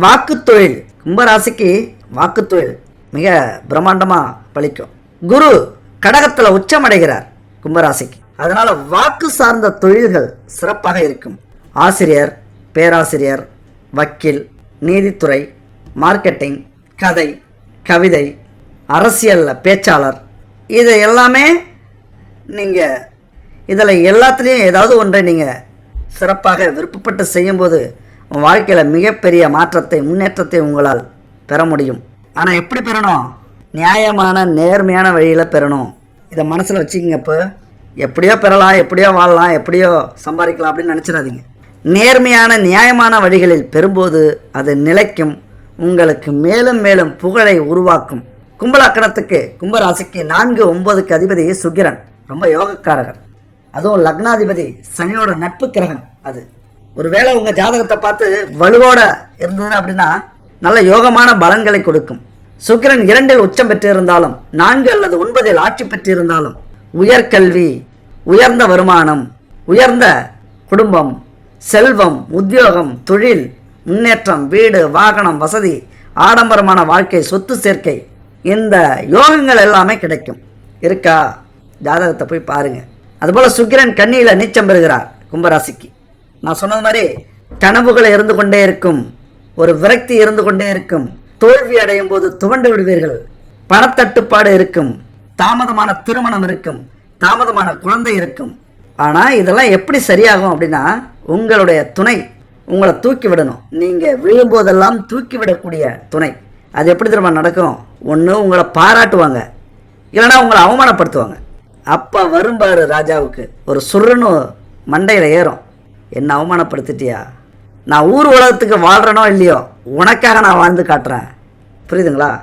வாக்கு தொழில் கும்பராசிக்கு வாக்கு தொழில் மிக பிரம்மாண்டமாக பழிக்கும். குரு கடகத்தில் உச்சமடைகிறார் கும்பராசிக்கு. அதனால் வாக்கு சார்ந்த தொழில்கள் சிறப்பாக இருக்கும். ஆசிரியர் பேராசிரியர் வக்கீல் நீதித்துறை மார்க்கெட்டிங் கதை கவிதை அரசியலில் பேச்சாளர் இது எல்லாமே நீங்கள் இதில் எல்லாத்துலேயும் ஏதாவது ஒன்றை நீங்கள் சிறப்பாக விருப்பப்பட்டு செய்யும்போது உங்கள் வாழ்க்கையில் மிகப்பெரிய மாற்றத்தை முன்னேற்றத்தை உங்களால் பெற முடியும். ஆனால் எப்படி பெறணும்? நியாயமான நேர்மையான வழியில் பெறணும். இதை மனசில் வச்சுக்கிங்க இப்போ. எப்படியோ பெறலாம் எப்படியோ வாழலாம் எப்படியோ சம்பாதிக்கலாம் அப்படின்னு நினச்சிடாதீங்க. நேர்மையான நியாயமான வழிகளில் பெறும்போது அது நிலைக்கும் உங்களுக்கு மேலும் மேலும் புகழை உருவாக்கும். கும்பலக்கணத்துக்கு கும்பராசிக்கு நான்கு ஒன்பதுக்கு அதிபதி சுக்கிரன். ரொம்ப யோகக்காரகர். அதுவும் லக்னாதிபதி சனியோட நட்பு கிரகம் அது. ஒருவேளை உங்கள் ஜாதகத்தை பார்த்து வலுவோட இருந்தது அப்படின்னா நல்ல யோகமான பலன்களை கொடுக்கும். சுக்கிரன் இரண்டில் உச்சம் பெற்றிருந்தாலும் நான்கு அல்லது ஒன்பதில் ஆட்சி பெற்றிருந்தாலும் உயர்கல்வி உயர்ந்த வருமானம் உயர்ந்த குடும்பம் செல்வம் உத்தியோகம் தொழில் முன்னேற்றம் வீடு வாகனம் வசதி ஆடம்பரமான வாழ்க்கை சொத்து சேர்க்கை இந்த யோகங்கள் எல்லாமே கிடைக்கும். இருக்கா? ஜாதகத்தை போய் பாருங்கள் அதுபோல் சுக்கிரன் கண்ணியில் நீச்சம் பெறுகிறார் கும்பராசிக்கு. நான் சொன்னது மாதிரி கனவுகளை இருந்து கொண்டே இருக்கும் ஒரு விரக்தி இருந்து கொண்டே இருக்கும் தோல்வி அடையும் போது துவண்டு விடுவீர்கள் பணத்தட்டுப்பாடு இருக்கும் தாமதமான திருமணம் இருக்கும் தாமதமான குழந்தை இருக்கும். ஆனால் இதெல்லாம் எப்படி சரியாகும் அப்படின்னா உங்களுடைய துணை உங்களை தூக்கி விடணும். நீங்கள் விழும்போதெல்லாம் தூக்கி விடக்கூடிய துணை. அது எப்படி திரும்ப நடக்கும்? ஒன்று உங்களை பாராட்டுவாங்க இல்லைன்னா உங்களை அவமானப்படுத்துவாங்க. அப்பா வரும்பாரு ராஜாவுக்கு. ஒரு சுருன்னு மண்டையில் ஏறும். என்ன அவமானப்படுத்திட்டியா? நான் ஊர் உலகத்துக்கு வாழ்கிறனோ இல்லையோ உனக்காக நான் வாழ்ந்து காட்டுறேன். புரியுதுங்களா?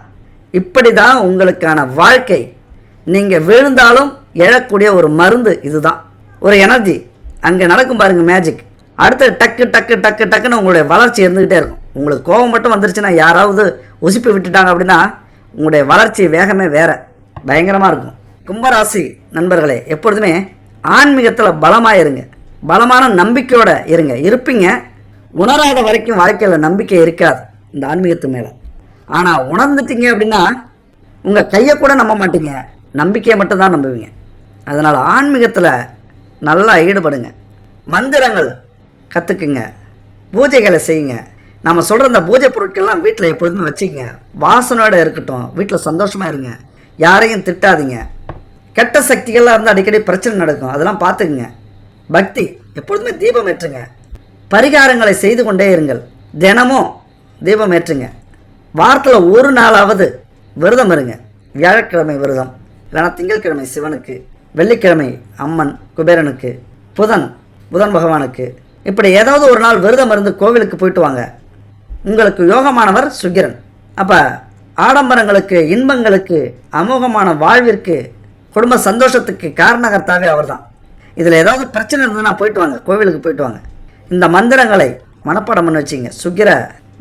இப்படி தான் உங்களுக்கான வாழ்க்கை. நீங்கள் விழுந்தாலும் எழக்கூடிய ஒரு மருந்து இதுதான். ஒரு எனர்ஜி. அங்கே நடக்கும் பாருங்கள் மேஜிக் அடுத்து டக்கு டக்கு டக்கு டக்குன்னு உங்களுடைய வளர்ச்சி இருந்துக்கிட்டே இருக்கும். உங்களுக்கு கோபம் மட்டும் வந்துருச்சுன்னா யாராவது உசுப்பி விட்டுட்டாங்க அப்படின்னா உங்களுடைய வளர்ச்சி வேகமே வேற. பயங்கரமாக இருக்கும். கும்பராசி நண்பர்களே எப்பொழுதுமே ஆன்மீகத்தில் பலமாக இருங்க பலமான நம்பிக்கையோடு இருங்க. இருப்பீங்க. உணராத வரைக்கும் வாழ்க்கையில் நம்பிக்கை இருக்காது இந்த ஆன்மீகத்து மேலே. ஆனால் உணர்ந்துட்டீங்க அப்படின்னா உங்கள் கையை கூட நம்ப மாட்டீங்க. நம்பிக்கையை மட்டும்தான் நம்புவீங்க. அதனால் ஆன்மீகத்தில் நல்லா ஈடுபடுங்க. மந்திரங்கள் கற்றுக்குங்க பூஜைகளை செய்யுங்க. நம்ம சொல்கிற இந்த பூஜை பொருட்கள்லாம் வீட்டில் எப்பொழுதுமே வச்சுக்கோங்க. வாசனோடு இருக்கட்டும். வீட்டில் சந்தோஷமாக இருங்க. யாரையும் திட்டாதீங்க. கெட்ட சக்திகள்லாம் இருந்தால் அடிக்கடி பிரச்சனை நடக்கும். அதெல்லாம் பார்த்துக்குங்க. பக்தி. எப்பொழுதுமே தீபம் ஏற்றுங்க. பரிகாரங்களை செய்து கொண்டே இருங்கள். தினமும் தீபம் ஏற்றுங்க. வாரத்தில் ஒரு நாளாவது விரதம் இருங்க. வியாழக்கிழமை விரதம். இல்லைன்னா திங்கட்கிழமை சிவனுக்கு வெள்ளிக்கிழமை அம்மன் குபேரனுக்கு புதன் புதன் பகவானுக்கு. இப்படி ஏதாவது ஒரு நாள் விரதம் இருந்து கோவிலுக்கு போயிட்டு வாங்க. உங்களுக்கு யோகமானவர் சுக்கிரன். அப்போ ஆடம்பரங்களுக்கு இன்பங்களுக்கு அமோகமான வாழ்விற்கு குடும்ப சந்தோஷத்துக்கு காரணகர்த்தாவே அவர்தான். இதில் ஏதாவது பிரச்சனை இருந்ததுன்னா போயிட்டு வாங்க கோவிலுக்கு போயிட்டு வாங்க. இந்த மந்திரங்களை மனப்பாடம் பண்ணி வச்சிங்க. சுக்கிர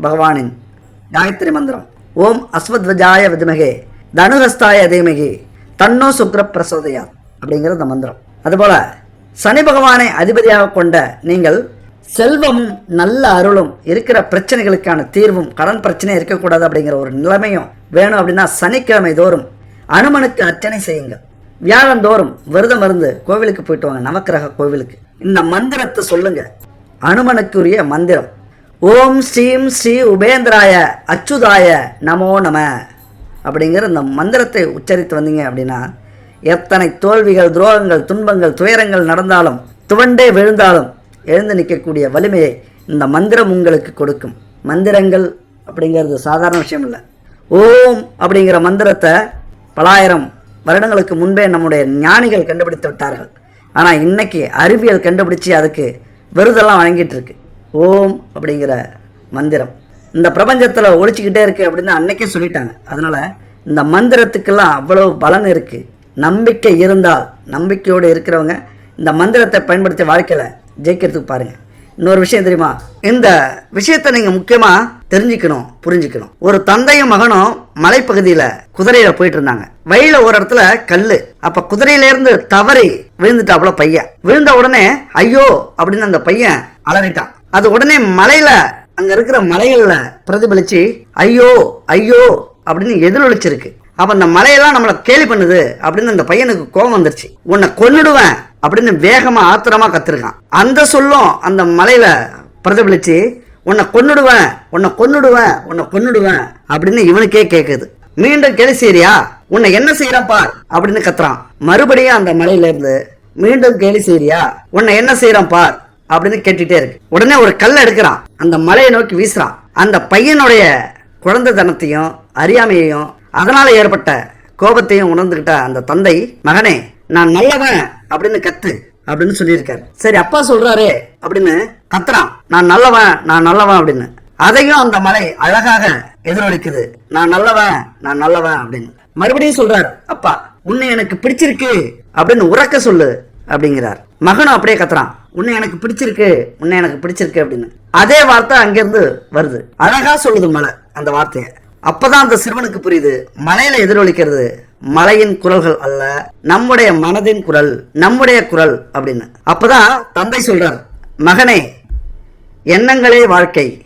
பகவானின் காயத்ரி மந்திரம். ஓம் அஸ்வத்வஜாய விதுமகே தனுகஸ்தாய தீமகி தன்னோ சுக்ர பிரசோதயா அப்படிங்கிற இந்த மந்திரம். அதுபோல் சனி பகவானை அதிபதியாக கொண்ட நீங்கள் செல்வமும் நல்ல அருளும் இருக்கிற பிரச்சனைகளுக்கான தீர்வும் கடன் பிரச்சனை இருக்கக்கூடாது அப்படிங்கிற ஒரு நிலைமையும் வேணும் அப்படின்னா சனிக்கிழமை தோறும் அனுமனுக்கு அர்ச்சனை செய்யுங்கள். வியாழந்தோறும் விரதம் இருந்து கோவிலுக்கு போயிட்டு வாங்க. நவக்கிரக கோவிலுக்கு. இந்த மந்திரத்தை சொல்லுங்க. அனுமனுக்குரிய மந்திரம். ஓம் ஸ்ரீம் ஸ்ரீ உபேந்திராய அச்சுதாய நமோ நம அப்படிங்கிற இந்த மந்திரத்தை உச்சரித்து வந்தீங்க அப்படின்னா எத்தனை தோல்விகள் துரோகங்கள் துன்பங்கள் துயரங்கள் நடந்தாலும் துவண்டே விழுந்தாலும் எழுந்து நிற்கக்கூடிய வலிமையை இந்த மந்திரம் உங்களுக்கு கொடுக்கும். மந்திரங்கள் அப்படிங்கிறது சாதாரண விஷயம் இல்லை. ஓம் அப்படிங்கிற மந்திரத்தை பலாயிரம் வருடங்களுக்கு முன்பே நம்முடைய ஞானிகள் கண்டுபிடித்து விட்டார்கள். ஆனால் இன்னைக்கு அறிவியல் கண்டுபிடிச்சி அதுக்கு விருதெல்லாம் வழங்கிட்டு இருக்கு. ஓம் அப்படிங்கிற மந்திரம். இந்த பிரபஞ்சத்தில் ஒழிச்சிக்கிட்டே இருக்கு அப்படின்னு அன்னைக்கே சொல்லிட்டாங்க. அதனால இந்த மந்திரத்துக்கெல்லாம் அவ்வளோ பலன் இருக்கு. நம்பிக்கை இருந்தால் நம்பிக்கையோடு இருக்கிறவங்க இந்த மந்திரத்தை பயன்படுத்தி வாழ்க்கையில் ஜெயிக்கிறதுக்கு பாருங்கள் இன்னொரு விஷயம் தெரியுமா? இந்த விஷயத்தை நீங்க முக்கியமா தெரிஞ்சுக்கணும் புரிஞ்சுக்கணும். ஒரு தந்தையும் மகனும் மலைப்பகுதியில குதிரையில போயிட்டு இருந்தாங்க வழியில ஒரு இடத்துல கல்லு. அப்ப குதிரையில இருந்து தவறி விழுந்துட்டாப்புல பையன். விழுந்த உடனே ஐயோ! அப்படின்னு அந்த பையன் அலறிட்டான். அது உடனே மலையில அங்க இருக்கிற மலைகள்ல பிரதிபலிச்சு ஐயோ! ஐயோ! அப்படின்னு எதிரொலிச்சிருக்கு. அப்போ அந்த மலையெல்லாம் நம்மள கேலி பண்ணுது அப்படின்னு அந்த பையனுக்கு கோபம் வந்துருச்சு. உன்னை கொன்னுடுவேன் அப்படின்னு வேகமாக ஆத்திரமாக கத்துருக்கான். அந்த சொல்லும் அந்த மலையில் பிரதிபலிச்சு உன்னை கொன்னுடுவேன் உன்னை கொன்னுடுவேன் உன்னை கொன்னுடுவேன் அப்படின்னு இவனுக்கே கேட்குது மீண்டும் கேலி செய்யறியா உன்னை என்ன செய்யறான் பார் அப்படின்னு கத்துறான். மறுபடியும் அந்த மலையிலேருந்து மீண்டும் கேலி செய்யறியா உன்னை என்ன செய்யறான் பார் அப்படின்னு கேட்டுட்டே இருக்கு. உடனே ஒரு கல்லை எடுக்கிறான். அந்த மலையை நோக்கி வீசுறான். அந்த பையனுடைய குழந்தைத்தனத்தையும் அறியாமையையும் அதனால் ஏற்பட்ட கோபத்தையும் உணர்ந்துக்கிட்ட அந்த தந்தை மகனே நான் நல்லவன் அப்படின்னு கத்து அப்படின்னு சொல்லியிருக்காரு. சரி அப்பா சொல்றாரு அப்படின்னு கத்துறான். நான் நல்லவன் நான் நல்லவன் அப்படின்னு. அதையும் அந்த மலை அழகாக எதிரொலிக்குது. நான் நல்லவன் நான் நல்லவன் அப்படின்னு. மறுபடியும் சொல்றாரு அப்பா உன்னை எனக்கு பிடிச்சிருக்கு அப்படின்னு உறக்க சொல்லு அப்படிங்கிறார். மகனும் அப்படியே கத்துறான். உன்னை எனக்கு பிடிச்சிருக்கு உன்னை எனக்கு பிடிச்சிருக்கு அப்படின்னு. அதே வார்த்தை அங்கிருந்து வருது. அழகா சொல்லுது மலை அந்த வார்த்தையை. அப்பதான் அந்த சிறுவனுக்கு புரியுது. மலையில எதிரொலிக்கிறது மலையின் குரல்கள் அல்ல நம்முடைய மனதின் குரல் நம்முடைய குரல் அப்படின்னு. அப்பதான் தந்தை சொல்றார் மகனே எண்ணங்களே வாழ்க்கை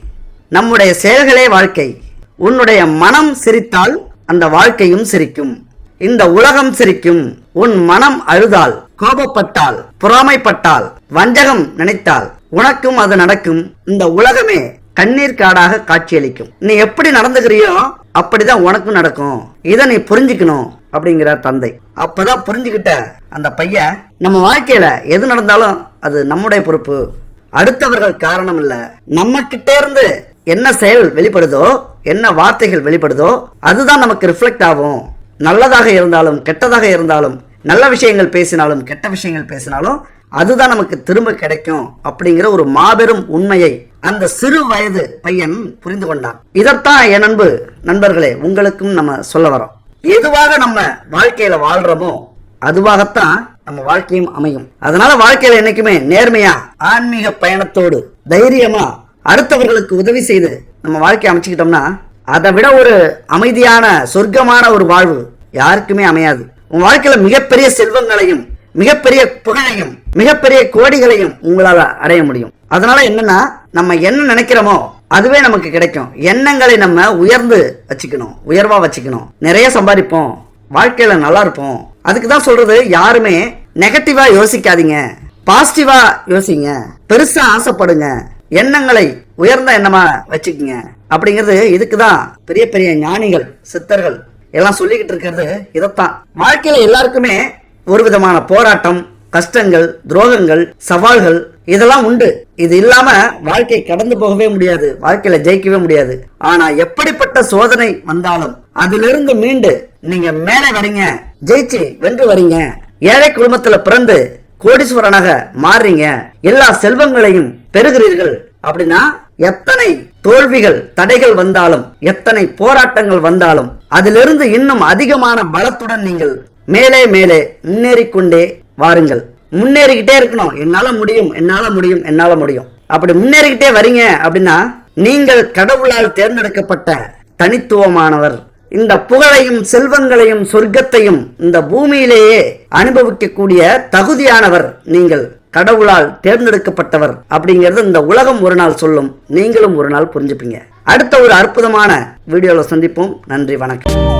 நம்முடைய செயல்களே வாழ்க்கை. உன்னுடைய மனம் சிரித்தால் அந்த வாழ்க்கையும் சிரிக்கும். இந்த உலகம் சிரிக்கும். உன் மனம் அழுதால் கோபப்பட்டால் பொறாமைப்பட்டால் வஞ்சகம் நினைத்தால் உனக்கும் அது நடக்கும். இந்த உலகமே கண்ணீர் காடாக காட்சியளிக்கும். நீ எப்படி நடந்துக்கிறியோ அப்படிதான் உனக்கும் நடக்கும். இதை நீ புரிஞ்சுக்கணும் அப்படிங்கிறார் தந்தை. அப்பதான் புரிஞ்சுக்கிட்ட அந்த பையன் நம்ம வாழ்க்கையில எது நடந்தாலும் அது நம்முடைய பொறுப்பு. அடுத்தவர்கள் காரணம் இல்ல. நம்ம கிட்டே இருந்து என்ன செயல் வெளிப்படுதோ என்ன வார்த்தைகள் வெளிப்படுதோ அதுதான் நமக்கு ரிஃப்ளெக்ட் ஆகும். நல்லதாக இருந்தாலும் கெட்டதாக இருந்தாலும் நல்ல விஷயங்கள் பேசினாலும் கெட்ட விஷயங்கள் பேசினாலும் அதுதான் நமக்கு திரும்ப கிடைக்கும் அப்படிங்கிற ஒரு மாபெரும் உண்மையை அந்த சிறு வயது பையன் புரிந்து கொண்டான். இதைத்தான் என் அன்பு நண்பர்களே உங்களுக்கும் நம்ம சொல்ல வரோம். எதுவாக நம்ம வாழ்க்கையில வாழ்றோமோ அதுவாகத்தான் நம்ம வாழ்க்கையும் அமையும். அதனால வாழ்க்கையில என்னைக்குமே நேர்மையா ஆன்மீக பயணத்தோடு தைரியமா அடுத்தவர்களுக்கு உதவி செய்து நம்ம வாழ்க்கையை அமைச்சுக்கிட்டோம்னா அதை விட ஒரு அமைதியான சொர்க்கமான ஒரு வாழ்வு யாருக்குமே அமையாது. உன் வாழ்க்கையில மிகப்பெரிய செல்வங்களையும் மிகப்பெரிய புகழையும் மிகப்பெரிய கோடிகளையும் உங்களால அடைய முடியும். அதனால என்னன்னா நம்ம என்ன நினைக்கிறோமோ அதுவே நமக்கு கிடைக்கும். எண்ணங்களை நம்ம உயர்ந்து வச்சுக்கணும். உயர்வா வச்சுக்கணும். நிறைய சம்பாதிப்போம். வாழ்க்கையில நல்லா இருப்போம். அதுக்கு தான் சொல்றது யாருமே நெகட்டிவா யோசிக்காதீங்க. பாசிட்டிவா யோசிங்க. பெருசா ஆசைப்படுங்க. எண்ணங்களை உயர்ந்த எண்ணமா வச்சுக்கோங்க. அப்படிங்கிறது இதுக்கு தான் பெரிய பெரிய ஞானிகள் சித்தர்கள் எல்லாம் சொல்லிக்கிட்டு இருக்கிறது இதைத்தான். வாழ்க்கையில எல்லாருக்குமே ஒரு விதமான போராட்டம் கஷ்டங்கள் துரோகங்கள் சவால்கள் இதெல்லாம் உண்டு. இது இல்லாம வாழ்க்கை கடந்து போகவே முடியாது வாழ்க்கையில ஜெயிக்கவே முடியாது. ஆனா எப்படிப்பட்ட சோதனை வந்தாலும் அதிலிருந்து மீண்டு நீங்க மேலே வரீங்க ஜெயிச்சு வென்று வரீங்க. ஏழை குடும்பத்துல பிறந்து கோடீஸ்வரனாக மாறுறீங்க. எல்லா செல்வங்களையும் பெறுகிறீர்கள். அப்படின்னா எத்தனை தோல்விகள் தடைகள் வந்தாலும் எத்தனை போராட்டங்கள் வந்தாலும் அதிலிருந்து இன்னும் அதிகமான பலத்துடன் நீங்கள் மேலே மேலே முன்னேறிக்கொண்டே வாருங்கள். முன்னேறிக்கிட்டே இருக்கணும். என்னால முடியும் என்னால முடியும் என்னால முடியும். அப்படி முன்னேறிக்கிட்டே வரீங்க அப்படின்னா நீங்கள் கடவுளால் தேர்ந்தெடுக்கப்பட்ட தனித்துவமானவர். இந்த புகழையும் செல்வங்களையும் சொர்க்கத்தையும் இந்த பூமியிலேயே அனுபவிக்கக்கூடிய தகுதியானவர் நீங்கள். கடவுளால் தேர்ந்தெடுக்கப்பட்டவர் அப்படிங்கிறது இந்த உலகம் ஒரு நாள் சொல்லும். நீங்களும் ஒரு நாள் புரிஞ்சுப்பீங்க. அடுத்த ஒரு அற்புதமான வீடியோவில் சந்திப்போம். நன்றி வணக்கம்.